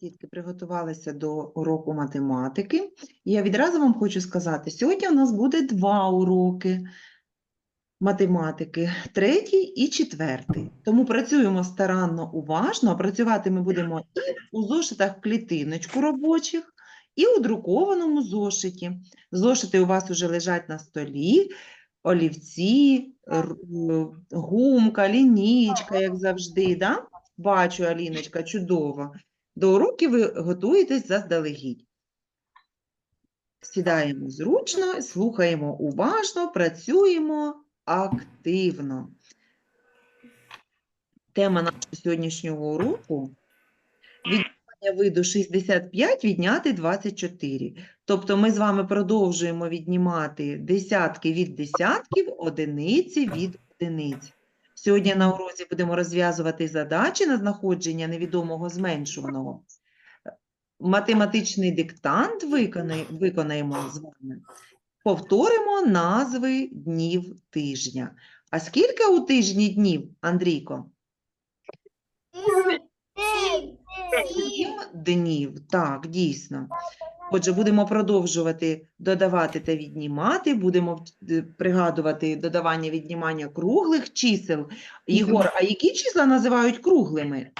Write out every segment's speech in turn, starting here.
Дітки приготувалися до уроку математики. І Я відразу вам хочу сказати, сьогодні у нас буде два уроки математики, третій і четвертий. Тому працюємо старанно, уважно, а працювати ми будемо і у зошитах в клітиночку робочих, і у друкованому зошиті. Зошити у вас вже лежать на столі, олівці, гумка, лінійка, як завжди. Да? Бачу, Аліночка, чудово. До уроків ви готуєтесь заздалегідь. Сідаємо зручно, слухаємо уважно, працюємо активно. Тема нашого сьогоднішнього уроку віднімання виду 65 відняти 24. Тобто ми з вами продовжуємо віднімати десятки від десятків, одиниці від одиниць. Сьогодні на уроці будемо розв'язувати задачі на знаходження невідомого зменшуваного. Математичний диктант виконаємо з вами. Повторимо назви днів тижня. А скільки у тижні днів, Андрійко? Сім днів. Так, дійсно. Отже, будемо продовжувати додавати та віднімати, будемо е, пригадувати додавання віднімання круглих чисел. Єгор, а які числа називають круглими?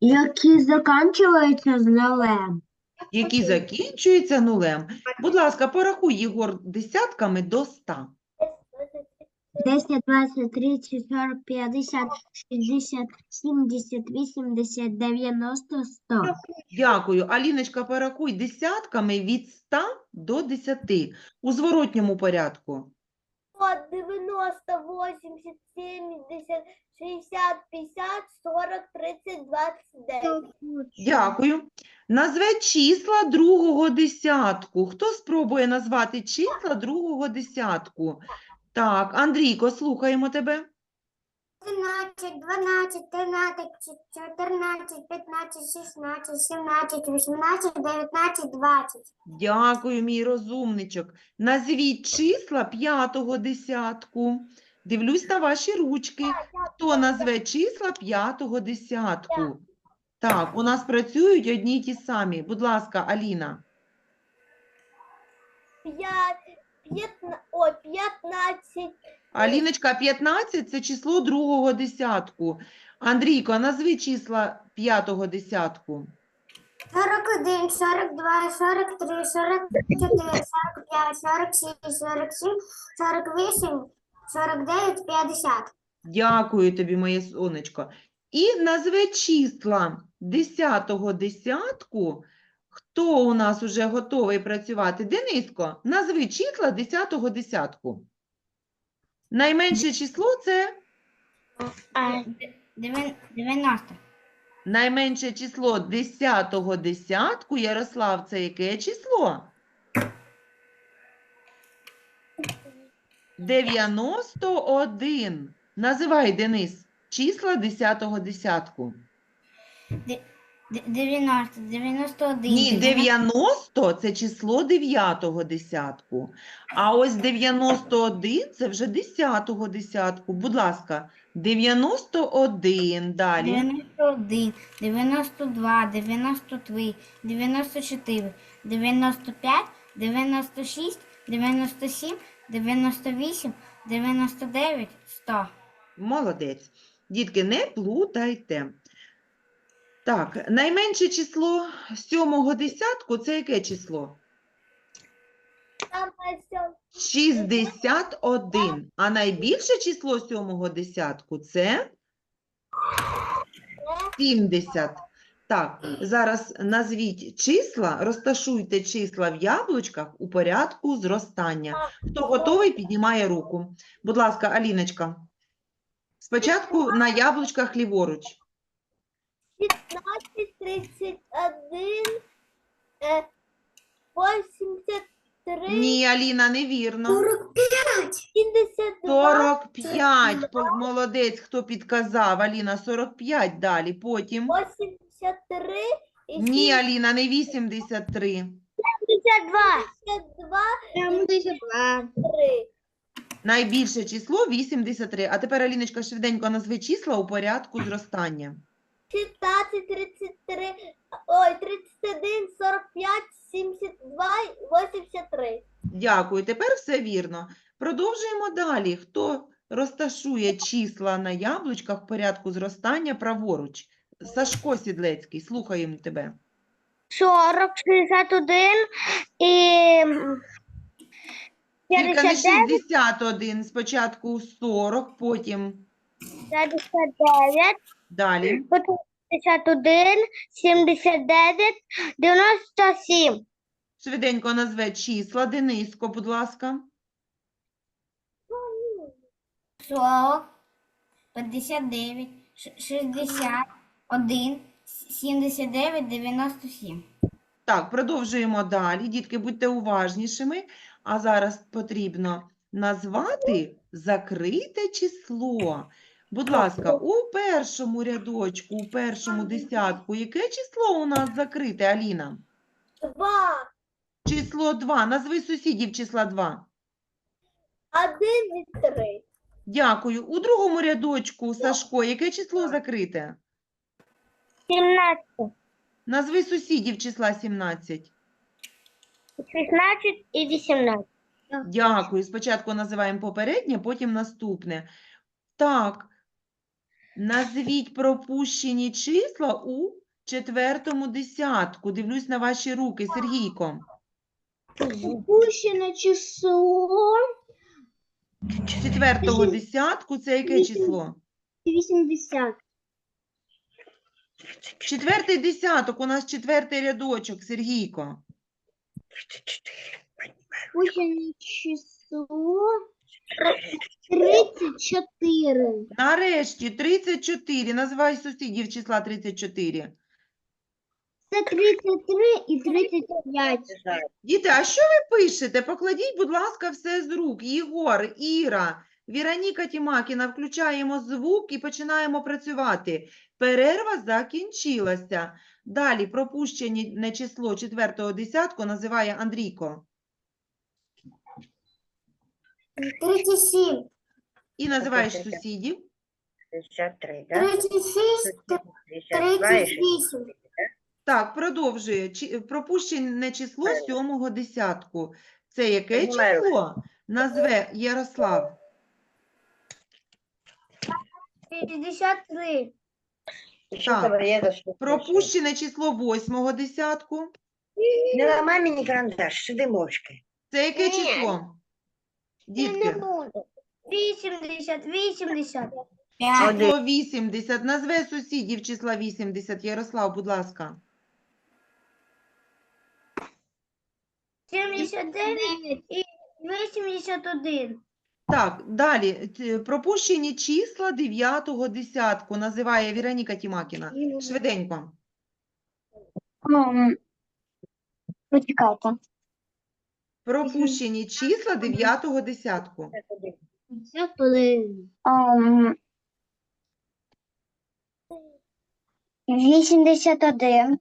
Які закінчуються з нулем. Які закінчуються нулем? Будь ласка, порахуй, Єгор, десятками до ста. 10, 20, 30, 40, 50, 60, 70, 80, 90, 100. Дякую. Аліночка, порахуй десятками від 100 до 10 у зворотньому порядку. 90, 80, 70, 60, 50, 40, 30, 29. Дякую. Назве числа другого десятку. Хто спробує назвати числа другого десятку? Так, Андрійко, слухаємо тебе. 11, 12, 13, 14, 15, 16, 17, 18, 19, 20. Дякую, мій розумничок. Назвіть числа п'ятого десятку. Дивлюсь на ваші ручки. Хто назве числа п'ятого десятку? Так, у нас працюють одні й ті самі. Будь ласка, Аліна. 5, 15, о, 15, Аліночка, 15 – це число другого десятку. Андрійко, назви числа п'ятого десятку. 41, 42, 43, 44, 45, 46, 47, 48, 49, 50. Дякую тобі, моє сонечко. І назве числа десятого десятку. Хто у нас уже готовий працювати? Дениско, назви числа десятого десятку. Найменше число – це Дев'яносто. найменше число десятого десятку. Ярослав, це яке число? 91. Називай, Денис, числа десятого десятку. Дев'яносто, дев'яносто один. Ні, 90 – це число дев'ятого десятку. А ось 91 – це вже десятого десятку. Будь ласка, 91 далі. 91, 92, 93, 94, 95, 96, 97, 98, 99, 100. Молодець. Дітки, не плутайте. Так, найменше число сьомого десятку – це яке число? 61. А найбільше число сьомого десятку – це 70. Так, зараз назвіть числа, розташуйте числа в яблучках у порядку зростання. Хто готовий, піднімає руку. Будь ласка, Аліночка. Спочатку на яблучках ліворуч. 15, 31, е, 83, Ні, Аліна, невірно. 72, 45. По- Молодець, хто підказав. Аліна, 45 далі. Потім. 83 і Ні, Аліна, не 83. 72, 72, 3. Найбільше число 83. А тепер, Аліночка, швиденько назви числа у порядку зростання. 16, 33, ой, 31, 45, 72, 83. Дякую. Тепер все вірно. Продовжуємо далі. Хто розташує числа на яблучках в порядку зростання праворуч? Сашко Сідлецький, слухаємо тебе. 40, 61 і Тільки не 59, 61, спочатку 40, потім 59, далі. потім 51, 79, 97. Швиденько назве числа. Дениско, будь ласка. 40, 59, ш- 61, 79, 97. Так, продовжуємо далі. Дітки, будьте уважнішими. А зараз потрібно назвати закрите число. Будь ласка, у першому рядочку, у першому десятку, яке число у нас закрите, Аліна? 2, Число 2. Назви сусідів числа 2. 1 і 3. Дякую. У другому рядочку, Сашко, яке число закрите? 17, Назви сусідів числа 17. 16 і 18. Дякую. Спочатку називаємо попереднє, потім наступне. Так. Назвіть пропущені числа у четвертому десятку. Дивлюсь на ваші руки, Сергійко. Упущене число Четвертого десятку це яке число? 80. Четвертий десяток, у нас четвертий рядочок, Сергійко. Упущене число 34. Нарешті 34. Називай сусідів числа 34. Це 33 і 35. Діти, а що ви пишете? Покладіть, будь ласка, все з рук. Єгор, Іра, Віроніка Тімакіна, включаємо звук і починаємо працювати. Перерва закінчилася. Далі пропущене число четвертого десятку називає Андрійко. 37, І називаєш сусідів. 63, да? 36, 38. Так, продовжує. Чи- Пропущене число сьомого десятку. Це яке число? Назве Ярослав. 63. Еще Так, говорят, что... Пропущене число восьмого десятку. Не ламай мені карандаш, сиди мовчки. Це яке Ні. число? Дітки, буду. 80, 80. 5, число 80. Назве сусідів числа 80. Ярослав, будь ласка. 79 і 81. Так, далі. Т- Пропущені числа 9 десятку. Називає Віроніка Тімакіна. Швиденько. Почекайте. Пропущені числа 9 десятку. Це коли... 81,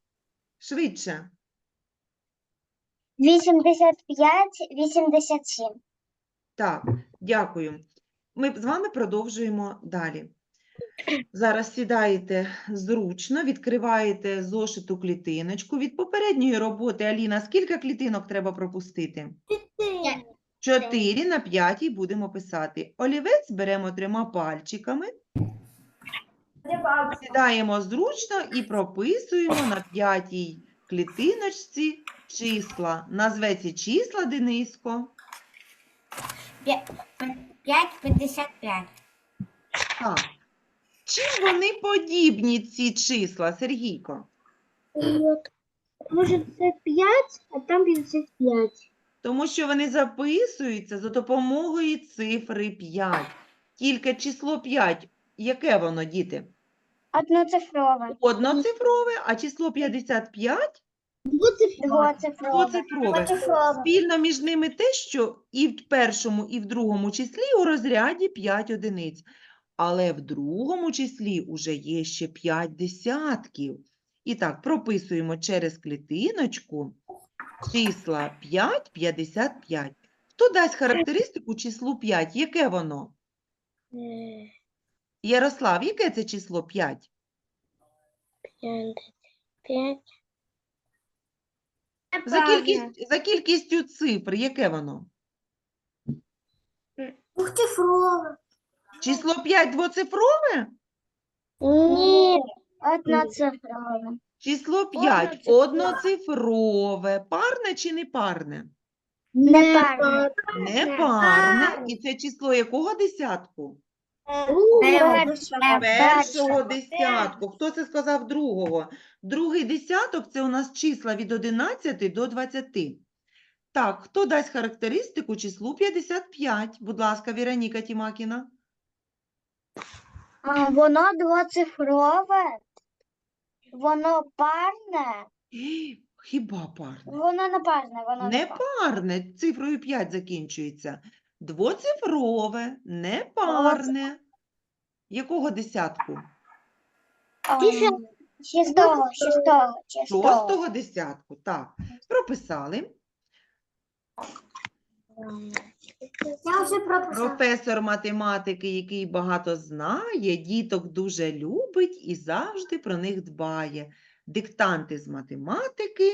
Швидше. 85, 87. Так, дякую. Ми з вами продовжуємо далі. Зараз сідаєте зручно, відкриваєте зошиту клітиночку. Від попередньої роботи, Аліна, скільки клітинок треба пропустити? Чотири на п'ятій будемо писати. Олівець беремо трьома пальчиками, сідаємо зручно і прописуємо на п'ятій клітиночці числа. Назве ці числа, Дениско. 5, 55. Так. Чим вони подібні, ці числа, Сергійко? Може це 5, а там 55. Тому що вони записуються за допомогою цифри 5. Тільки число 5, яке воно, діти? Одноцифрове. Одноцифрове, а число 55 Двоцифрове. двоцифрове. Спільно між ними те, що і в першому, і в другому числі у розряді 5 одиниць. Але в другому числі уже є ще 5 десятків. І так, прописуємо через клітиночку числа 5, 55. Хто дасть характеристику числу 5? Яке воно? Е, Ярослав, яке це число 5? П'ять. П'ять. За, кількість, за кількістю цифр, яке воно? Двухцифровый. Число 5 двоцифрове? Ні, одноцифрове. Число 5 одноцифрове. Парне чи не парне? Непарне. Не парне. І це число якого десятку? Першого. Першого десятку. Хто це сказав другого? Другий десяток це у нас числа від 11 до 20. Так, хто дасть характеристику числу 55? Будь ласка, Віроніка Тімакіна. А, Воно двоцифрове. Воно парне. Хіба парне? Воно не парне, воно Не парне. парне, цифрою 5 закінчується. Двоцифрове, не парне. Якого десятку? Шістого, шістого, шістого. Шостого десятку. Так, прописали. Я уже прописала. Професор математики, який багато знає, діток дуже любить і завжди про них дбає. Диктанти з математики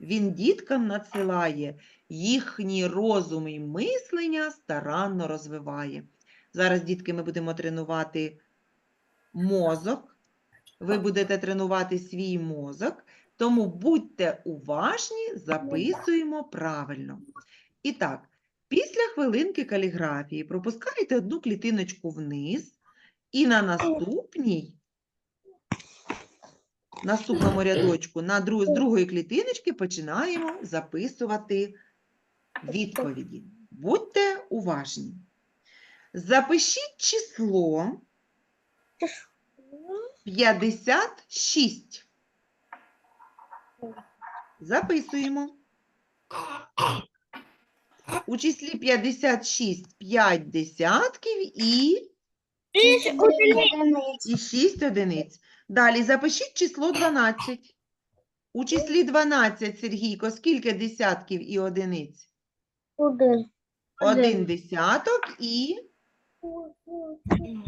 він діткам надсилає, їхній розум і мислення старанно розвиває. Зараз, дітки, ми будемо тренувати мозок. Ви будете тренувати свій мозок, тому будьте уважні, записуємо правильно. І так, Після хвилинки каліграфії пропускаєте одну клітиночку вниз і на наступній, наступному рядочку, на друг, з другої клітиночки починаємо записувати відповіді. Будьте уважні. Запишіть число 56. Записуємо. У числі 56 5 десятків і, і 6 одиниць. Далі запишіть число 12. У числі 12, Сергійко, скільки десятків і одиниць? Один. Один десяток і...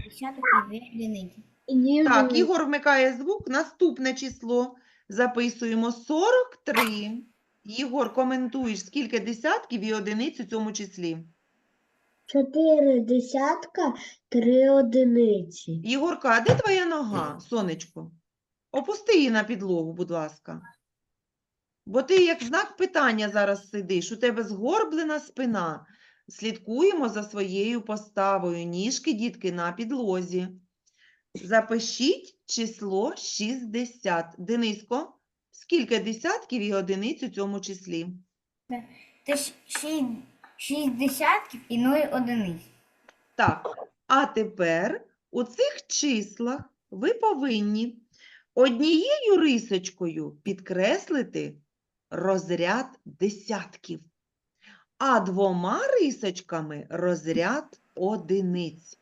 Десяток и две единицы. Так, Ігор вмикає звук. Наступне число записуємо 43. Ігор, коментуєш, скільки десятків і одиниць у цьому числі? Чотири десятка, три одиниці. Ігорка, а де твоя нога, сонечко? Опусти її на підлогу, будь ласка. Бо ти як знак питання зараз сидиш, у тебе згорблена спина. Слідкуємо за своєю поставою. Ніжки, дітки, на підлозі. Запишіть число 60. Дениско, скільки десятків і одиниць у цьому числі? Це ж шість, шість десятків і нуль одиниць. Так, а тепер у цих числах ви повинні однією рисочкою підкреслити розряд десятків, а двома рисочками розряд одиниць.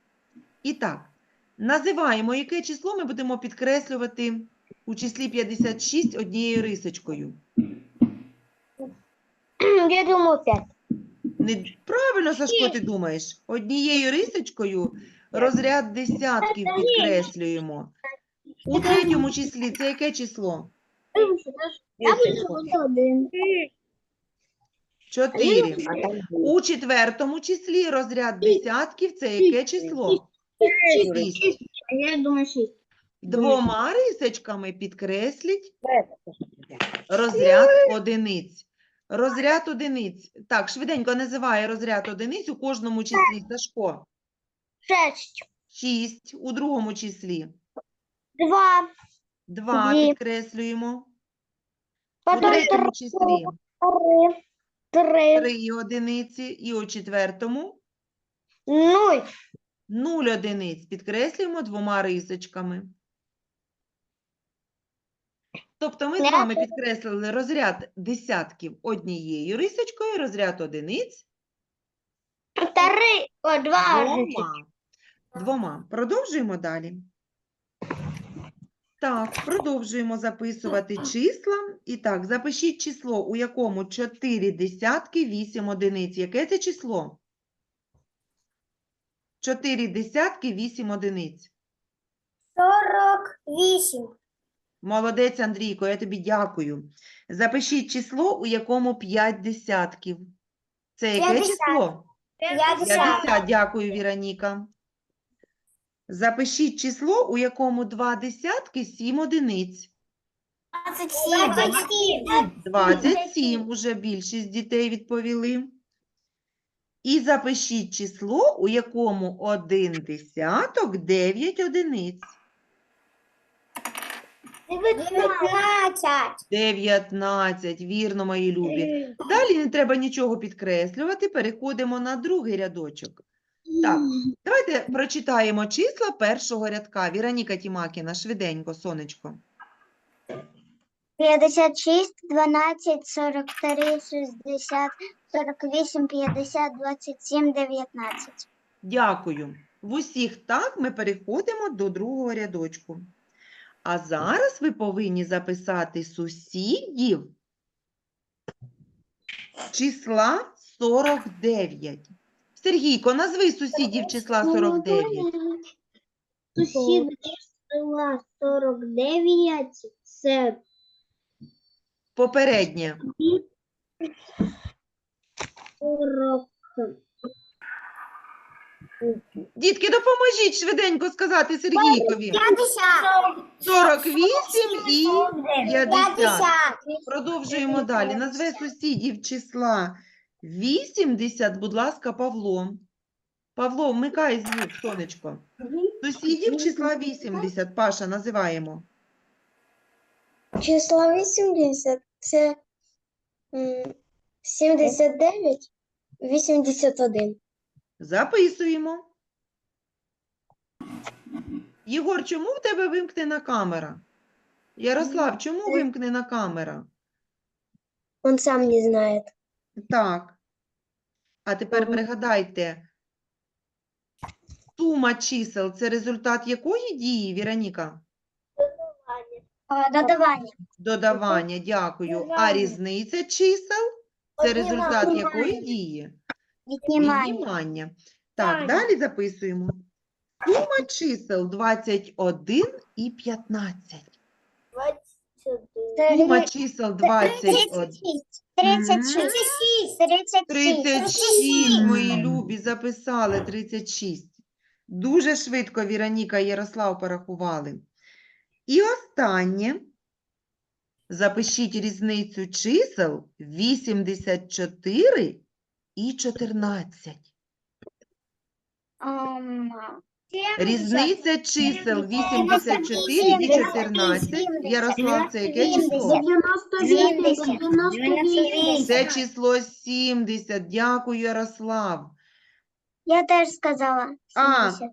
І так, називаємо, яке число ми будемо підкреслювати у числі 56 однією рисочкою. Я думаю, п'ять. Не правильно, Сашко, ти думаєш? Однією рисочкою розряд десятків підкреслюємо. У третьому числі це яке число? Чотири. У четвертому числі розряд десятків це яке число? Шість. Я думаю, шість. Двома рисочками підкресліть розряд одиниць. Розряд одиниць. Так, швиденько називає розряд одиниць у кожному числі. Сашко. Шесть. Шість. У другому числі. Два. Два Дві. підкреслюємо. У Потім третьому числі три. Три. три одиниці. І у четвертому Нуль. нуль одиниць. Підкреслюємо двома рисочками. Тобто ми з вами підкреслили розряд десятків однією рисочкою, розряд одиниць Три. О, два. двома. Двома. Продовжуємо далі. Так, продовжуємо записувати числа. І так, запишіть число, у якому 4 десятки, 8 одиниць. Яке це число? 4 десятки, 8 одиниць. Сорок вісім. Молодець, Андрійко, я тобі дякую. Запишіть число, у якому 5 десятків. Це яке 50. число? П'ятдесят. 50, дякую, Віроніка. Запишіть число, у якому 2 десятки, 7 одиниць. 27. 27, уже більшість дітей відповіли. І запишіть число, у якому 1 десяток, 9 одиниць. Дев'ятнадцять. 19, вірно, мої любі. Далі не треба нічого підкреслювати, переходимо на другий рядочок. Так, давайте прочитаємо числа першого рядка. Віроніка Тімакіна, швиденько, сонечко. П'ятдесят шість, дванадцять, сорок три, шістдесят, сорок вісім, п'ятдесят, двадцять сім, дев'ятнадцять. Дякую. В усіх так ми переходимо до другого рядочку. А зараз ви повинні записати сусідів числа 49. Сергійко, назви сусідів числа 49. Сусід числа сорок дев'ять, це Попереднє. сорок Дітки, допоможіть швиденько сказати Сергійкові. п'ятдесят. 48 і 50. Продовжуємо далі. Назве сусідів числа 80, будь ласка, Павло. Павло, вмикай звук, сонечко. Сусідів числа 80. Паша, називаємо. Число 80 це 79, 81. Записуємо. Єгор, чому в тебе вимкнена камера? Ярослав, чому вимкнена камера? Он сам не знает. Так. А тепер пригадайте, сума чисел – це результат якої дії, Віроніка? Додавання. Додавання, дякую. А різниця чисел – це результат якої дії? Віднімання. Віднімання. Так, Так. далі записуємо. Сума чисел 21 і 15. Сума чисел 21. 36. 36. 36, мої любі, записали 36. Дуже швидко Віроніка і Ярослав порахували. І останнє. Запишіть різницю чисел 84 і 14. Різниця чисел 84 і 14. Ярослав, це яке число? 98. Це число 70. Дякую, Ярослав. Я теж сказала. А. 70.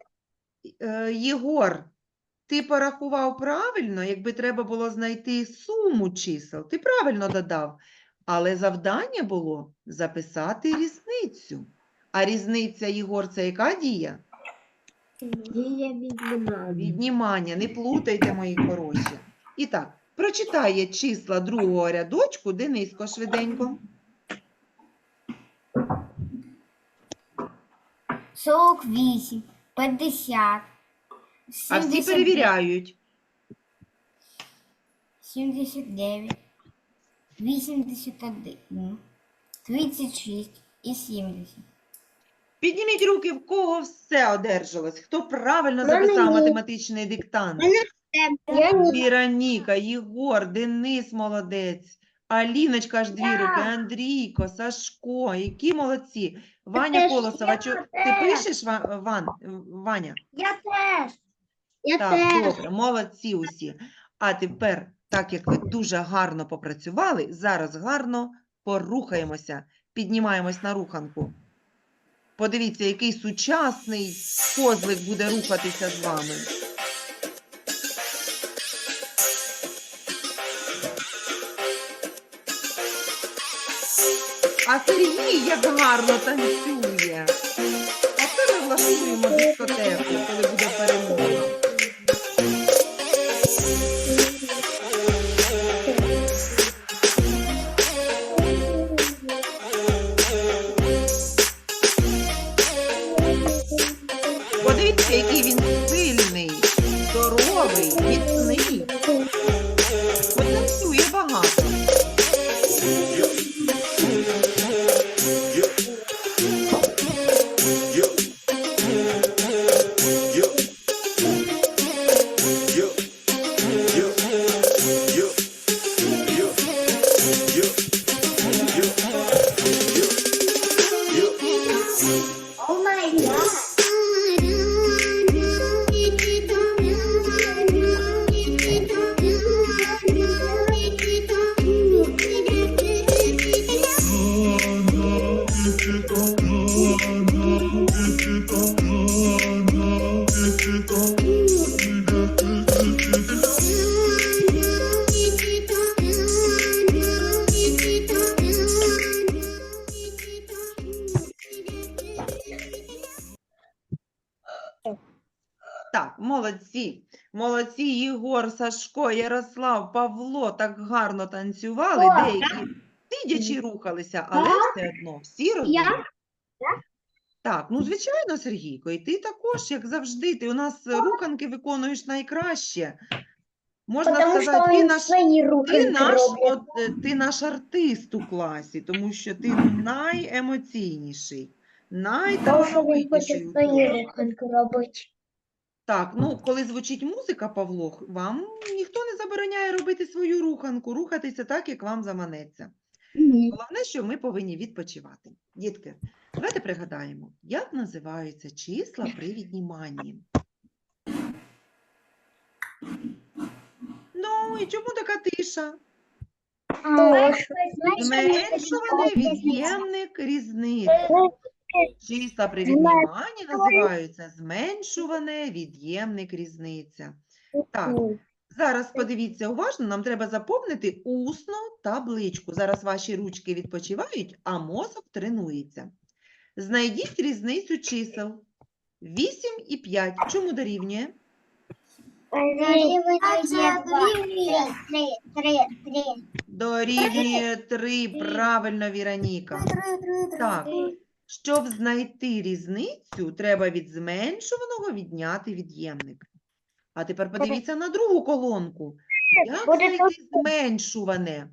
Е, Єгор, ти порахував правильно, якби треба було знайти суму чисел. Ти правильно додав. Але завдання було записати різницю. А різниця, Єгор, це яка дія? Віднімання. Віднімання. Не плутайте, мої хороші. І так, прочитає числа другого рядочку Дениско швиденько. Сорок вісім, п'ятдесят, А всі перевіряють. 79, 81, 36 і 70. Підніміть руки, в кого все одержалось. Хто правильно Мене записав ні. математичний диктант? Я Віроніка, Єгор, Денис молодець, Аліночка аж дві руки, Андрійко, Сашко, які молодці. Ваня теж, Колосова, я чо- ти теж. пишеш, Ва- Ван, Ваня? Я теж. Я Так, теж. добре, молодці усі. А тепер, так як ви дуже гарно попрацювали, зараз гарно порухаємося, піднімаємось на руханку. Подивіться, який сучасний козлик буде рухатися з вами. А Сергій як гарно танцює. Оце ми влаштуємо дискотеку, коли буде перемога. Єгор, Сашко, Ярослав, Павло так гарно танцювали, О, деякі сидячи рухалися, але все одно всі розуміють. Так, ну звичайно, Сергійко, і ти також, як завжди, ти у нас руханки виконуєш найкраще. Можна Потому сказати, ти наш, ти наш, от, е, ти наш артист у класі, тому що ти найемоційніший, найталановитіший у свої руханки робити. Так, ну коли звучить музика, Павло, вам ніхто не забороняє робити свою руханку, рухатися так, як вам заманеться. Головне, що ми повинні відпочивати. Дітки, давайте пригадаємо, як називаються числа при відніманні. Ну, і чому така тиша? Зменшуваний від'ємник різниці. Числа при відніманні називаються зменшуване від'ємник різниця. Так, зараз подивіться уважно, нам треба заповнити усно табличку. Зараз ваші ручки відпочивають, а мозок тренується. Знайдіть різницю чисел. 8 і 5. Чому дорівнює? Дорівнює 3. Правильно, Віроніка. Так, щоб знайти різницю, треба від зменшуваного відняти від'ємник. А тепер подивіться на другу колонку. Як знайти зменшуване?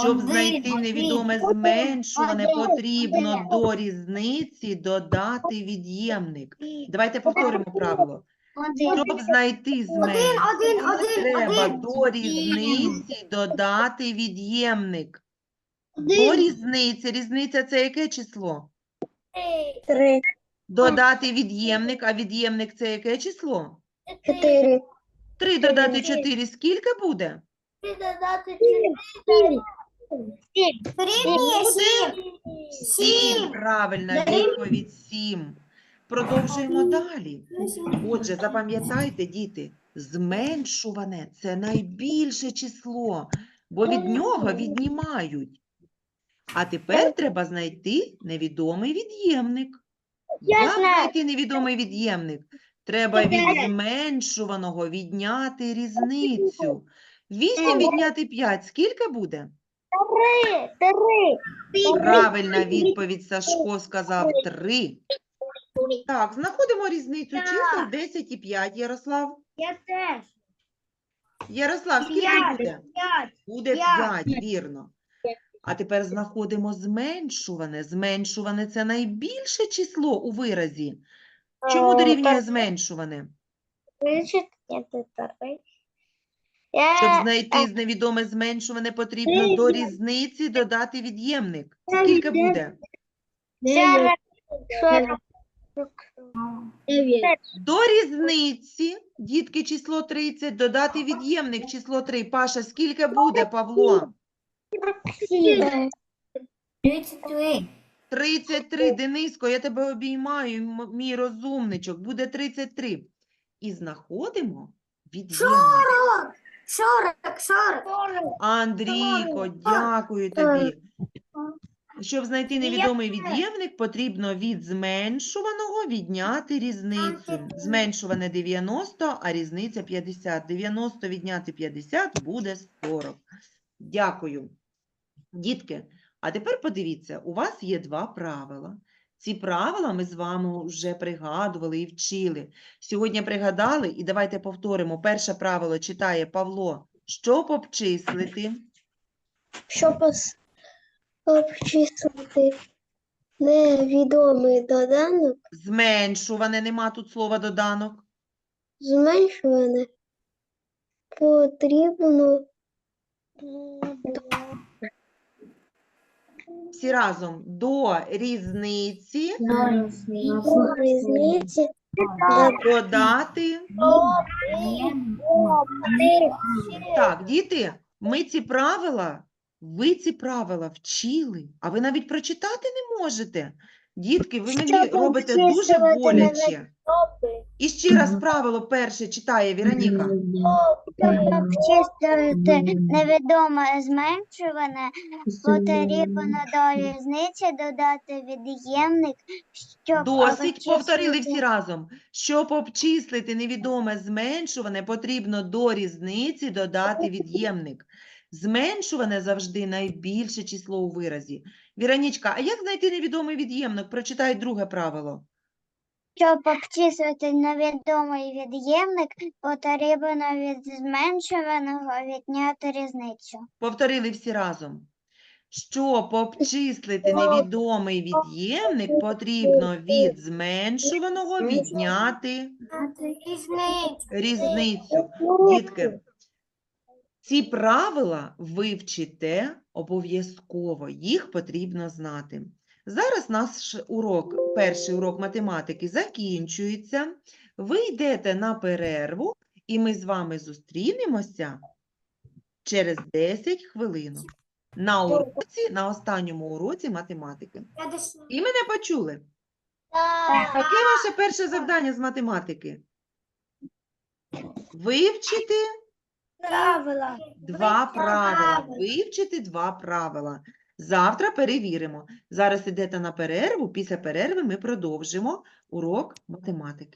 Щоб знайти невідоме зменшуване, потрібно до різниці додати від'ємник. Давайте повторимо правило. Щоб знайти зменшуване, треба до різниці додати від'ємник. До різниці. Різниця це яке число? Три, Додати від'ємник, а від'ємник це яке число? чотири. 3 додати 4 скільки буде? Три додати. Сім. Сім. 7. Правильна відповідь 7. Продовжуємо далі. Отже, запам'ятайте, діти, зменшуване – це найбільше число, бо від нього віднімають. А тепер треба знайти невідомий від'ємник. Я Як знаю. знайти невідомий від'ємник? Треба від зменшуваного відняти різницю. 8 відняти 5 скільки буде? Три, три. Правильна відповідь Сашко сказав 3. Так, знаходимо різницю чисел 10 і 5. Ярослав? Я теж. Ярослав, скільки П'ять. буде? П'ять. Буде П'ять. 5, вірно. А тепер знаходимо зменшуване. Зменшуване – це найбільше число у виразі. Чому Е, дорівнює зменшуване? Щоб знайти невідоме зменшуване, потрібно до різниці додати від'ємник. Скільки буде? До різниці, дітки, число 30, додати від'ємник число 3. Паша, скільки буде, Павло? Сім. 33. 33. Дениско, я тебе обіймаю, м- мій розумничок. Буде 33. І знаходимо від'ємник. 40, 40. Андрійко, дякую тобі. Щоб знайти невідомий від'ємник, потрібно від зменшуваного відняти різницю. Зменшуване 90, а різниця 50. 90 відняти 50 буде 40. Дякую. Дітки, а тепер подивіться, у вас є два правила. Ці правила ми з вами вже пригадували і вчили. Сьогодні пригадали, і давайте повторимо. Перше правило читає Павло. Щоб обчислити, Щоб обчислити невідомий доданок, зменшуване, нема тут слова доданок, зменшуване потрібно всі разом. До різниці. До різниці. Додати. Так, діти, ми ці правила, ви ці правила вчили, а ви навіть прочитати не можете. Дітки, ви мені робите дуже боляче. І ще раз правило перше читає Віроніка. Обчислювати невідоме зменшуване, потрібно до різниці додати від'ємник, щоб Досить повторили всі разом. Щоб обчислити невідоме зменшуване, потрібно до різниці додати від'ємник. Зменшуване завжди найбільше число у виразі. Віронічка, а як знайти невідомий від'ємник? Прочитай друге правило. Щоб обчислити невідомий від'ємник, потрібно від зменшуваного відняти різницю. Повторили всі разом. Щоб обчислити невідомий від'ємник, потрібно від зменшуваного відняти різницю. Дітки, ці правила ви вчите обов'язково, їх потрібно знати. Зараз наш урок, перший урок математики закінчується. Ви йдете на перерву, і ми з вами зустрінемося через 10 хвилин на уроці, на останньому уроці математики. І мене почули. Яке ваше перше завдання з математики? Вивчити правила. Два правила. Вивчити два правила. Завтра перевіримо. Зараз йдете на перерву. Після перерви ми продовжимо урок математики.